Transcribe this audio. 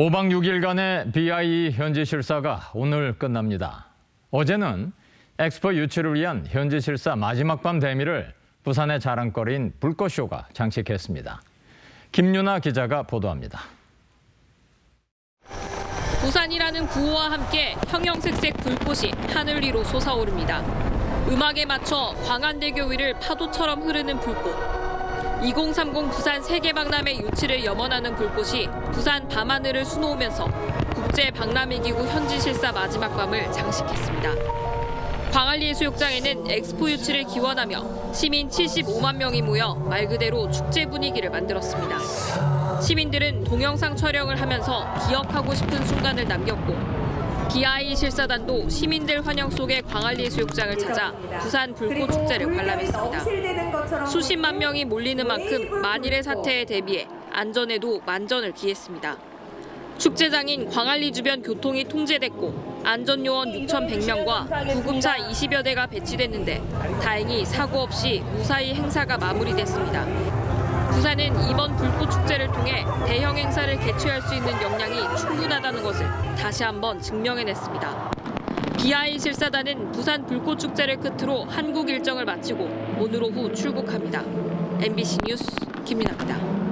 5박 6일간의 BIE 현지 실사가 오늘 끝납니다. 어제는 엑스포 유치를 위한 현지 실사 마지막 밤 대미를 부산의 자랑거리인 불꽃쇼가 장식했습니다. 김유나 기자가 보도합니다. 부산이라는 구호와 함께 형형색색 불꽃이 하늘 위로 솟아오릅니다. 음악에 맞춰 광안대교 위를 파도처럼 흐르는 불꽃. 2030 부산 세계박람회 유치를 염원하는 불꽃이 부산 밤하늘을 수놓으면서 국제 박람회기구 현지 실사 마지막 밤을 장식했습니다. 광안리해수욕장에는 엑스포 유치를 기원하며 시민 75만 명이 모여 말 그대로 축제 분위기를 만들었습니다. 시민들은 동영상 촬영을 하면서 기억하고 싶은 순간을 남겼고 BI 실사단도 시민들 환영 속에 광안리해수욕장을 찾아 부산 불꽃 축제를 관람했습니다. 수십만 명이 몰리는 만큼 만일의 사태에 대비해 안전에도 만전을 기했습니다. 축제장인 광안리 주변 교통이 통제됐고 안전요원 6,100명과 구급차 20여 대가 배치됐는데 다행히 사고 없이 무사히 행사가 마무리됐습니다. 부산은 이번 불꽃 축제를 통해 대형 행사를 개최할 수 있는 역량이 충분하다는 것을 다시 한번 증명해냈습니다. BI 실사단은 부산 불꽃 축제를 끝으로 한국 일정을 마치고 오늘 오후 출국합니다. MBC 뉴스 김민아입니다.